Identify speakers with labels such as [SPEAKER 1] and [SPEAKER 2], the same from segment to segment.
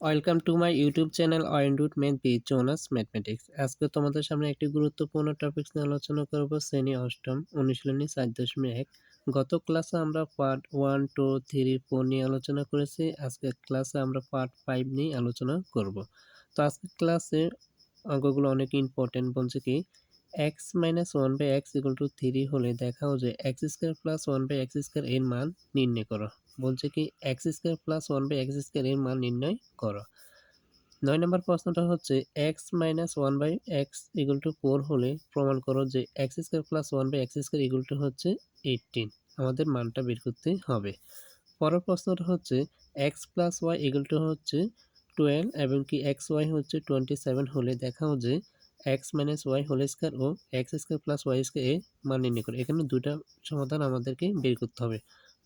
[SPEAKER 1] Welcome to my YouTube channel অয়েন্ডুড math B Jonas mathematics আজকে তোমাদের সামনে একটি গুরুত্বপূর্ণ টপিক নিয়ে আলোচনা করব, শ্রেণি অষ্টম অনুশীলনী চার দশমিক এক। গত ক্লাসে আমরা part one two three four নিয়ে আলোচনা করেছি। আজকের ক্লাসে আমরা পার্ট ফাইভ নিয়ে আলোচনা করব। তো আজকের ক্লাসে অঙ্কগুলো অনেক ইম্পর্টেন্ট বলছে কি x minus one by x equal to three হলে দেখাও যে x square plus one by x square এর মান নির্ণয় করো। বলছে কি x square plus one by x square এর মান নির্ণয় করো। নয় নম্বর প্রশ্নটা হচ্ছে x minus one by x equal to four হলে প্রমাণ করো যে x square plus one by x square equal to হচ্ছে এইটিন আমাদের মানটা বের করতে হবে। পরের প্রশ্নটা হচ্ছে x plus y equal to হচ্ছে টুয়েলভ এবং কি এক্স ওয়াই হচ্ছে টোয়েন্টি সেভেন হলে দেখাও যে x minus y whole square ও x square plus y square এ মান নির্ণয় করে। এখানে দুটা সমাধান আমাদেরকে বের করতে হবে।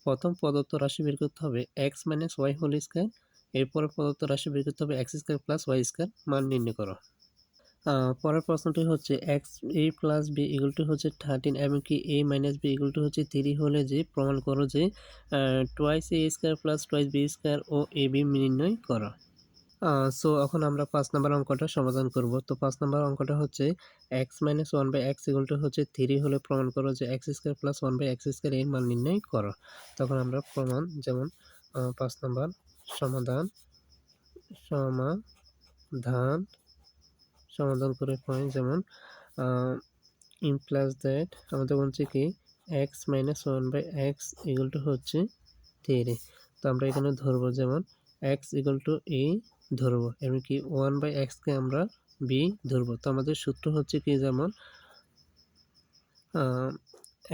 [SPEAKER 1] প্রথম প্রদত্ত রাশি বের করতে হবে x minus y whole square এরপরে প্রদত্ত রাশি বের করতে হবে x square plus y square মান নির্ণয় করো। পরের প্রশ্নটি হচ্ছে x a plus b equal to হচ্ছে থার্টিন এবং কি a minus b equal to হচ্ছে থ্রি হলে যে প্রমাণ করো যে twice a square plus twice b square O a b নির্ণয় করো। সো এখন আমরা পাঁচ নাম্বার অঙ্কটা সমাধান করব। তো পাঁচ নাম্বার অঙ্কটা হচ্ছে x minus one by x equal to হচ্ছে থ্রি হলে প্রমাণ করো যে x square plus one by x square এর মান নির্ণয় করো। তখন আমরা প্রমাণ যেমন পাঁচ নাম্বার সমাধান সমাধান সমাধান করে পাই যেমন ইন প্লাস দ্যাট আমাদের বলছে কি x minus one by x equal to হচ্ছে থ্রি তো আমরা এখানে ধরবো যেমন এক্স ইকুয়াল টু এ ধরবো। এমনকি ওয়ান বাই এক্সকে আমরা বি ধরবো। তো আমাদের সূত্র হচ্ছে কি যেমন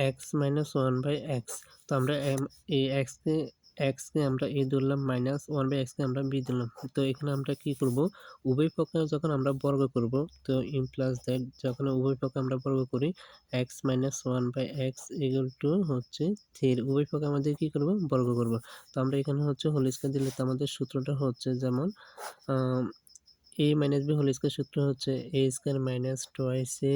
[SPEAKER 1] x minus one by x তো আমরা এই এক্সকে এক্সকে আমরা এ ধরলাম মাইনাস ওয়ান বাই এক্সকে আমরা বি ধরলাম। তো এখানে আমরা কি করব? উভয় পক্ষে যখন আমরা বর্গ করব, তো ইন প্লাস দ্যাট যখন উভয় পক্ষে আমরা বর্গ করি x minus one by x equal to হচ্ছে থ্রি উভয় পক্ষে আমাদের কি করব? বর্গ করব। তো আমরা এখানে হচ্ছে হোল স্কোয়ার দিলে তো আমাদের সূত্রটা হচ্ছে যেমন a minus b whole square সূত্র হচ্ছে a square minus twice a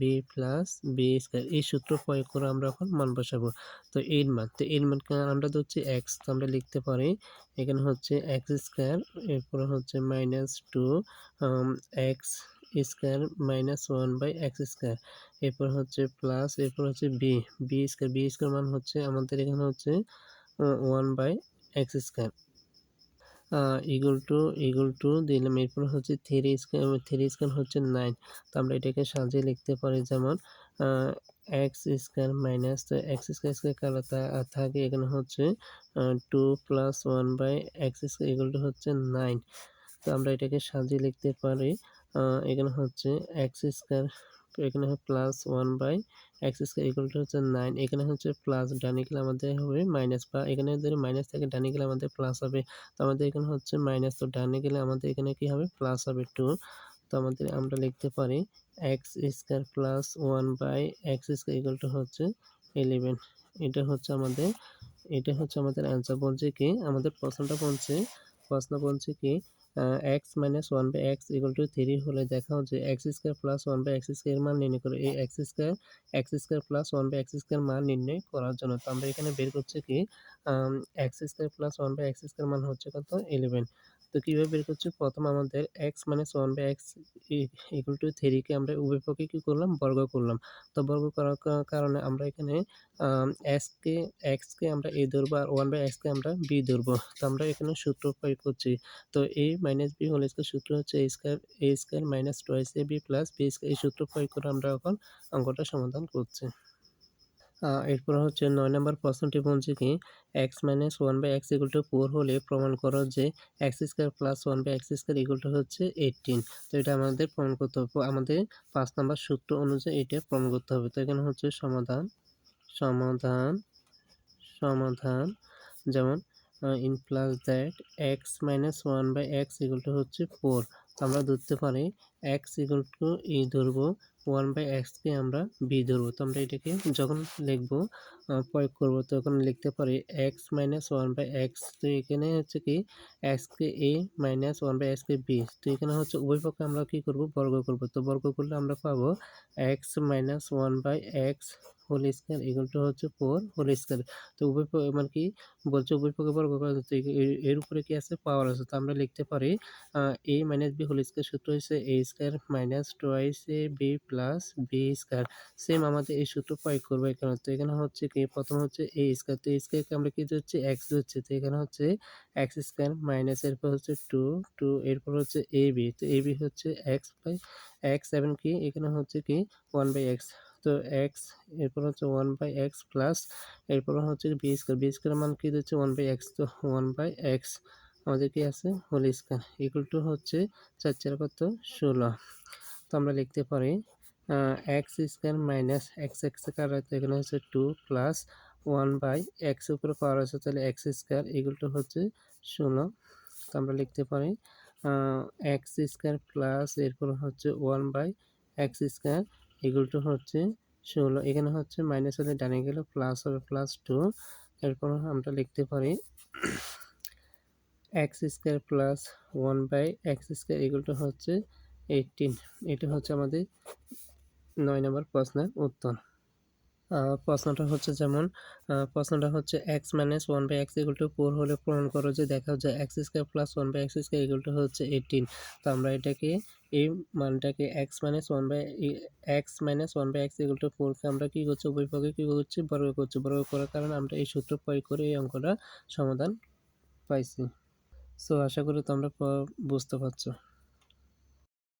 [SPEAKER 1] b plus b square এই সূত্র প্রয়োগ করে আমরা এখন মান বসাবো। তো এর মান, তো এর মান আমরা তো হচ্ছে এক্স তো আমরা লিখতে পারি এখানে হচ্ছে এক্স স্কোয়ার এরপরে হচ্ছে minus two x square minus one by x square এরপর হচ্ছে প্লাস এরপর হচ্ছে b b square b square মান হচ্ছে আমাদের এখানে হচ্ছে one by x square equal to equal to দিলাম। এরপর হচ্ছে থ্রি স্কোয়ার থ্রি স্কোয়ার হচ্ছে নাইন তো আমরা এটাকে সাজিয়ে লিখতে পারি যেমন এক্স স্কোয়ার মাইনাস তো এক্স স্কোয়ার স্কোয়ার কালো থাকে এখানে হচ্ছে two plus one by x square equal to হচ্ছে নাইন তো আমরা এটাকে সাজিয়ে লিখতে পারি এখানে হচ্ছে এক্স স্কোয়ার এখানে plus one by x square equal to হচ্ছে নাইন এখানে হচ্ছে প্লাস ডানে গেলে আমাদের হবে মাইনাস বা এখানে যদি মাইনাস থাকে, ডানে গেলে আমাদের প্লাস হবে। তো আমাদের এখানে হচ্ছে মাইনাস তো ডানে গেলে আমাদের এখানে কি হবে? প্লাস হবে টু তো আমাদের আমরা লিখতে পারি x square plus one by x square equal to হচ্ছে ইলেভেন এটা হচ্ছে আমাদের, এটা হচ্ছে আমাদের অ্যান্সার বলছে কি? আমাদের প্রশ্নটা বলছে প্রশ্ন বলছে কি x minus one by x equal to three হলে দেখাও যে x square plus one by x square মান নির্ণয় করে, এই x square x square plus one by x square মান নির্ণয় করার জন্য তো আমরা এখানে বের করছি কি x square plus one by x square মান হচ্ছে কত? ইলেভেন তো কীভাবে বের করছি? প্রথম আমাদের x minus one by x equal to থ্রিকে আমরা উভয় পক্ষে কী করলাম? বর্গ করলাম। তো বর্গ করার কারণে আমরা এখানে এক্সকে এক্সকে আমরা এ ধরবো আর ওয়ান বাই এক্সকে আমরা বি ধরবো। তো আমরা এখানে সূত্র প্রয়োগ করছি। তো a minus b whole square সূত্র হচ্ছে a square a square minus twice a b plus b square এই সূত্র প্রয়োগ করে আমরা এখন অঙ্কটা সমাধান করছি। এরপর হচ্ছে নয় নম্বর প্রশ্নটি বলছে কি x minus one by x equal to four হলে প্রমাণ করো যে x square plus one by x square equal to হচ্ছে এইটিন তো এটা আমাদের প্রমাণ করতে হবে। আমাদের পাঁচ নম্বর সূত্র অনুযায়ী এটা প্রমাণ করতে হবে। তো এখানে হচ্ছে সমাধান সমাধান সমাধান। যেমন in plus that x minus one by x equal to হচ্ছে ফোর আমরা ধরতে পারি এক্স ইকুয়াল টু ই ধরবো ওয়ান বাই এক্সকে আমরা বি ধরবো। তো আমরা এটাকে যখন লিখব প্রয়োগ করব তখন লিখতে পারি x minus one by x তো এখানে হচ্ছে কি এক্সকে এ মাইনাস ওয়ান বাই এক্সকে বি তো এখানে হচ্ছে উভয় পক্ষে আমরা কী করব? বর্গ করব। তো বর্গ করলে আমরা পাবো x minus one by x whole square equal to হচ্ছে ফোর হোল স্কোয়ার তো উভয় মানে কি বলছে উভয় পক্ষে বর্গ করা এ- এর উপরে কি আছে? পাওয়ার আছে। তো আমরা লিখতে পারি a minus b whole square সূত্র হচ্ছে a square minus twice a b plus b square same আমাদের এই সূত্র প্রয়োগ করব এখানে। তো এখানে হচ্ছে কি? প্রথম হচ্ছে এ স্কোয়ার তো স্কোয়ারকে আমরা কি হচ্ছে এক্স হচ্ছে তো এখানে হচ্ছে এক্স স্কোয়ার মাইনাস এরপর হচ্ছে টু টু এরপর হচ্ছে এ বি তো এ বি হচ্ছে এক্স বাই এক্স সেভেন কি? এখানে হচ্ছে কি? ওয়ান বাই এক্স তো এক্স এরপর হচ্ছে ওয়ান বাই এক্স প্লাস এরপর হচ্ছে বি স্কোয়ার বি স্কোয়ার মান কি দিচ্ছে? ওয়ান বাই এক্স তো ওয়ান বাই এক্স আমাদের কি আছে? হোল স্কোয়ার ইকুয়াল টু হচ্ছে চার চার কত? ষোলো। তো আমরা লিখতে পারি x square minus x x কার এখানে হচ্ছে two plus one by x উপরে পাওয়ার আছে, তাহলে এক্স স্কোয়ার ইকুয়াল টু হচ্ছে ষোলো। তো আমরা লিখতে পারি এক্স স্কোয়ার প্লাস এরপর হচ্ছে one by x square equal হচ্ছে ষোলো। এখানে হচ্ছে মাইনাস হলে ডানে গেলে প্লাস হবে প্লাস টু এরপর আমরা লিখতে পারি x square plus one by x square equal to হচ্ছে এইটিন এটা হচ্ছে আমাদের নয় নম্বর প্রশ্নের উত্তর। প্রশ্নটা হচ্ছে যেমন প্রশ্নটা হচ্ছে x minus one by x equal to four হলে প্রমাণ করো যে দেখা যায় x square plus one by x square equal to হচ্ছে এইটিন তো আমরা এটাকে এই মানটাকে x minus one by x minus one by x equal to ফোরকে আমরা কী করছি? উভয় পক্ষে কী করছি? বর্গ করছি। বর্গ করার কারণে আমরা এই সূত্র প্রয়োগ করে এই অঙ্কটা সমাধান পাইছি। সো আশা করি তোমরা বুঝতে পারছ।